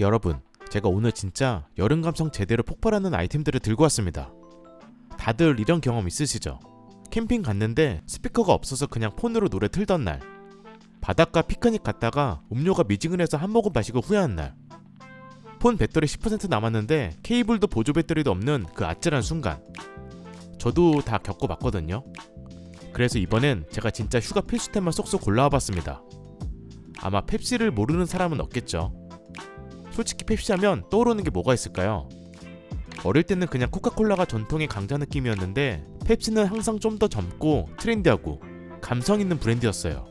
여러분, 제가 오늘 진짜 여름 감성 제대로 폭발하는 아이템들을 들고 왔습니다. 다들 이런 경험 있으시죠? 캠핑 갔는데 스피커가 없어서 그냥 폰으로 노래 틀던 날. 바닷가 피크닉 갔다가 음료가 미지근해서 한 모금 마시고 후회한 날. 폰 배터리 10% 남았는데 케이블도 보조 배터리도 없는 그 아찔한 순간. 저도 다 겪어봤거든요. 그래서 이번엔 제가 진짜 휴가 필수템만 쏙쏙 골라와 봤습니다. 아마 펩시를 모르는 사람은 없겠죠. 솔직히 펩시 하면 떠오르는 게 뭐가 있을까요? 어릴 때는 그냥 코카콜라가 전통의 강자 느낌이었는데 펩시는 항상 좀 더 젊고 트렌디하고 감성 있는 브랜드였어요.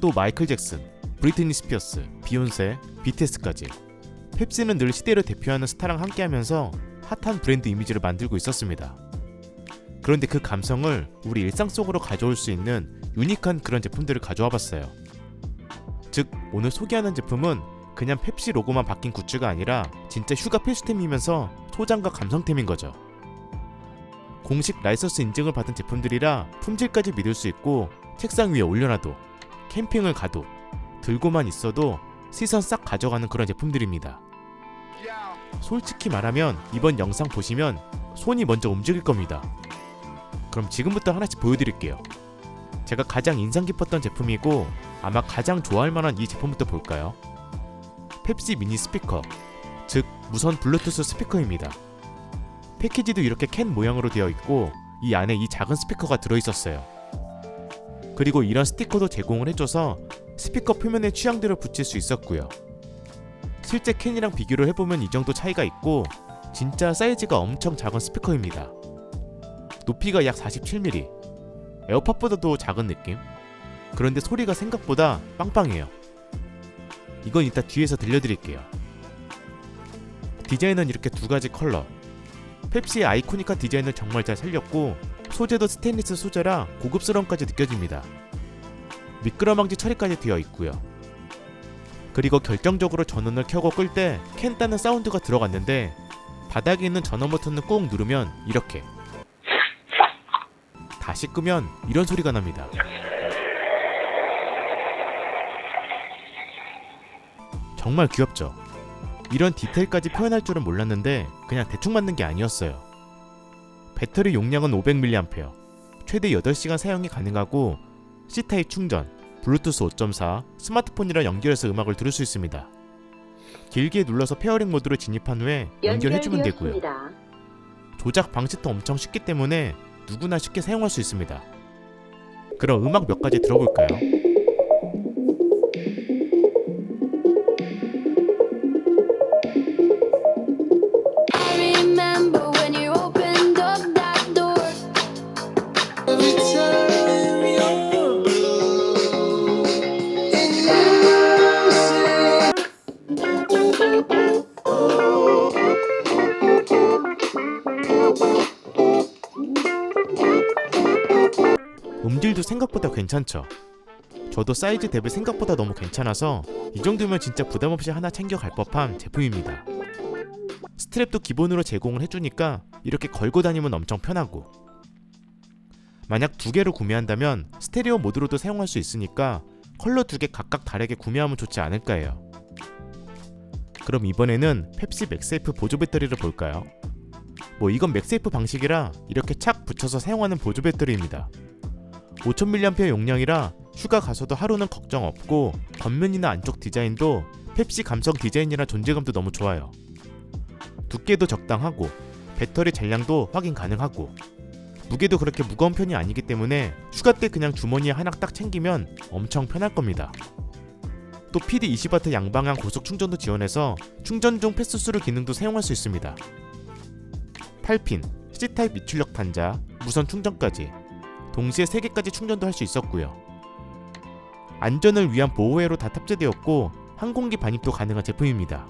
또 마이클 잭슨, 브리트니 스피어스, 비욘세, BTS까지 펩시는 늘 시대를 대표하는 스타랑 함께하면서 핫한 브랜드 이미지를 만들고 있었습니다. 그런데 그 감성을 우리 일상 속으로 가져올 수 있는 유니크한 그런 제품들을 가져와 봤어요. 즉 오늘 소개하는 제품은 그냥 펩시 로고만 바뀐 굿즈가 아니라 진짜 휴가 필수템이면서 소장과 감성템인 거죠. 공식 라이선스 인증을 받은 제품들이라 품질까지 믿을 수 있고 책상 위에 올려놔도 캠핑을 가도 들고만 있어도 시선 싹 가져가는 그런 제품들입니다. 솔직히 말하면 이번 영상 보시면 손이 먼저 움직일 겁니다. 그럼 지금부터 하나씩 보여드릴게요. 제가 가장 인상 깊었던 제품이고 아마 가장 좋아할 만한 이 제품부터 볼까요? 펩시 미니 스피커, 즉 무선 블루투스 스피커입니다. 패키지도 이렇게 캔 모양으로 되어 있고 이 안에 이 작은 스피커가 들어 있었어요. 그리고 이런 스티커도 제공을 해줘서 스피커 표면에 취향들을 붙일 수 있었고요. 실제 캔이랑 비교를 해보면 이 정도 차이가 있고 진짜 사이즈가 엄청 작은 스피커입니다. 높이가 약 47mm, 에어팟보다도 작은 느낌? 그런데 소리가 생각보다 빵빵해요. 이건 이따 뒤에서 들려드릴게요. 디자인은 이렇게 두 가지 컬러. 펩시의 아이코닉한 디자인을 정말 잘 살렸고 소재도 스테인리스 소재라 고급스러움까지 느껴집니다. 미끄러망지 처리까지 되어 있고요. 그리고 결정적으로 전원을 켜고 끌 때 캔 따는 사운드가 들어갔는데 바닥에 있는 전원 버튼을 꾹 누르면 이렇게 다시 끄면 이런 소리가 납니다. 정말 귀엽죠? 이런 디테일까지 표현할 줄은 몰랐는데 그냥 대충 만든 게 아니었어요. 배터리 용량은 500mAh, 최대 8시간 사용이 가능하고 C타입 충전, 블루투스 5.4, 스마트폰이랑 연결해서 음악을 들을 수 있습니다. 길게 눌러서 페어링 모드로 진입한 후에 연결해주면 되고요. 조작 방식도 엄청 쉽기 때문에 누구나 쉽게 사용할 수 있습니다. 그럼 음악 몇 가지 들어볼까요? 음질도 생각보다 괜찮죠. 저도 사이즈 대비 생각보다 너무 괜찮아서 이 정도면 진짜 부담 없이 하나 챙겨 갈 법한 제품입니다. 스트랩도 기본으로 제공을 해주니까 이렇게 걸고 다니면 엄청 편하고 만약 두 개를 구매한다면 스테레오 모드로도 사용할 수 있으니까 컬러 두 개 각각 다르게 구매하면 좋지 않을까 해요. 그럼 이번에는 펩시 맥세이프 보조 배터리를 볼까요? 뭐 이건 맥세이프 방식이라 이렇게 착 붙여서 사용하는 보조 배터리입니다. 5000mAh 용량이라 휴가 가서도 하루는 걱정 없고 겉면이나 안쪽 디자인도 펩시 감성 디자인이라 존재감도 너무 좋아요. 두께도 적당하고 배터리 잔량도 확인 가능하고 무게도 그렇게 무거운 편이 아니기 때문에 휴가 때 그냥 주머니에 하나 딱 챙기면 엄청 편할 겁니다. 또 PD 20W 양방향 고속 충전도 지원해서 충전 중 패스스루 기능도 사용할 수 있습니다. 8핀, C타입 미출력 단자, 무선 충전까지 동시에 3개까지 충전도 할 수 있었고요. 안전을 위한 보호회로 다 탑재되었고 항공기 반입도 가능한 제품입니다.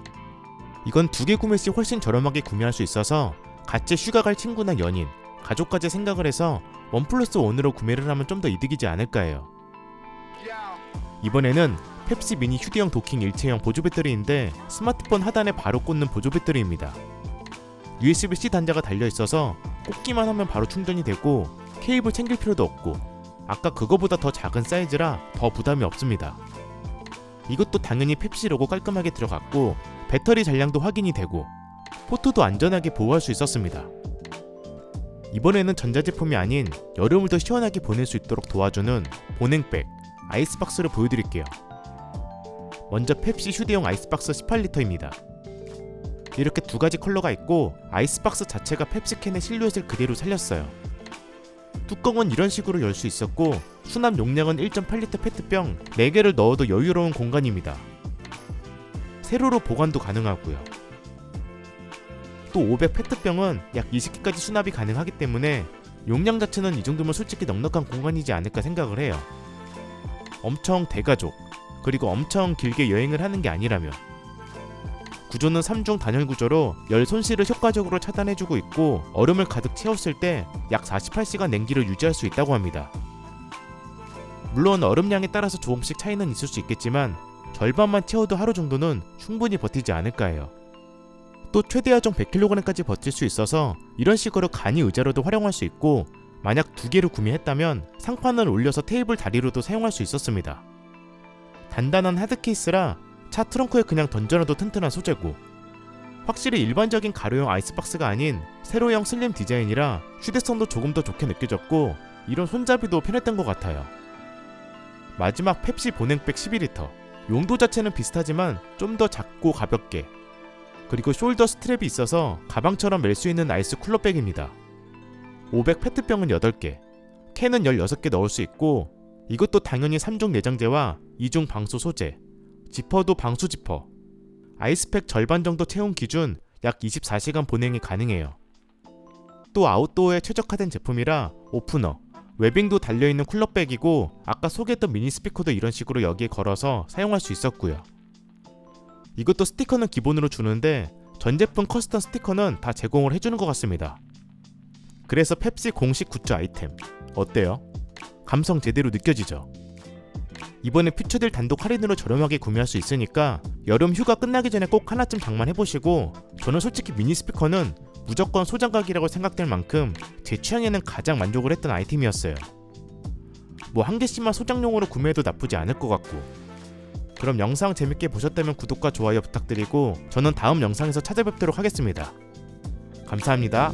이건 두 개 구매 시 훨씬 저렴하게 구매할 수 있어서 같이 휴가 갈 친구나 연인, 가족까지 생각을 해서 원 플러스 원으로 구매를 하면 좀 더 이득이지 않을까 해요. 이번에는 펩시 미니 휴대용 도킹 일체형 보조 배터리인데 스마트폰 하단에 바로 꽂는 보조 배터리입니다. USB-C 단자가 달려 있어서 꽂기만 하면 바로 충전이 되고 케이블 챙길 필요도 없고 아까 그거보다 더 작은 사이즈라 더 부담이 없습니다. 이것도 당연히 펩시 로고 깔끔하게 들어갔고 배터리 잔량도 확인이 되고 포트도 안전하게 보호할 수 있었습니다. 이번에는 전자제품이 아닌 여름을 더 시원하게 보낼 수 있도록 도와주는 보냉백 아이스박스를 보여드릴게요. 먼저 펩시 휴대용 아이스박스 18리터입니다. 이렇게 두 가지 컬러가 있고 아이스박스 자체가 펩시캔의 실루엣을 그대로 살렸어요. 뚜껑은 이런 식으로 열 수 있었고 수납 용량은 1.8리터 페트병 4개를 넣어도 여유로운 공간입니다. 세로로 보관도 가능하고요. 또 500 페트병은 약 20개까지 수납이 가능하기 때문에 용량 자체는 이 정도면 솔직히 넉넉한 공간이지 않을까 생각을 해요. 엄청 대가족 그리고 엄청 길게 여행을 하는 게 아니라면 구조는 3중 단열 구조로 열 손실을 효과적으로 차단해주고 있고 얼음을 가득 채웠을 때 약 48시간 냉기를 유지할 수 있다고 합니다. 물론 얼음량에 따라서 조금씩 차이는 있을 수 있겠지만 절반만 채워도 하루 정도는 충분히 버티지 않을까 해요. 또 최대 하정 100kg까지 버틸 수 있어서 이런 식으로 간이 의자로도 활용할 수 있고 만약 두 개를 구매했다면 상판을 올려서 테이블 다리로도 사용할 수 있었습니다. 단단한 하드 케이스라 차 트렁크에 그냥 던져놔도 튼튼한 소재고. 확실히 일반적인 가로형 아이스박스가 아닌 세로형 슬림 디자인이라 휴대성도 조금 더 좋게 느껴졌고 이런 손잡이도 편했던 것 같아요. 마지막 펩시 보냉백 11리터. 용도 자체는 비슷하지만 좀 더 작고 가볍게. 그리고 숄더 스트랩이 있어서 가방처럼 멜 수 있는 아이스 쿨러백입니다. 500 페트병은 8개, 캔은 16개 넣을 수 있고 이것도 당연히 3중 내장재와 2중 방수 소재, 지퍼도 방수 지퍼, 아이스팩 절반 정도 채운 기준 약 24시간 보냉이 가능해요. 또 아웃도어에 최적화된 제품이라 오프너, 웨빙도 달려있는 쿨러백이고 아까 소개했던 미니 스피커도 이런 식으로 여기에 걸어서 사용할 수 있었고요. 이것도 스티커는 기본으로 주는데 전 제품 커스텀 스티커는 다 제공을 해주는 것 같습니다. 그래서 펩시 공식 굿즈 아이템 어때요? 감성 제대로 느껴지죠? 이번에 퓨처딜 단독 할인으로 저렴하게 구매할 수 있으니까 여름 휴가 끝나기 전에 꼭 하나쯤 장만해보시고 저는 솔직히 미니 스피커는 무조건 소장각이라고 생각될 만큼 제 취향에는 가장 만족을 했던 아이템이었어요. 뭐 한 개씩만 소장용으로 구매해도 나쁘지 않을 것 같고 그럼 영상 재밌게 보셨다면 구독과 좋아요 부탁드리고 저는 다음 영상에서 찾아뵙도록 하겠습니다. 감사합니다.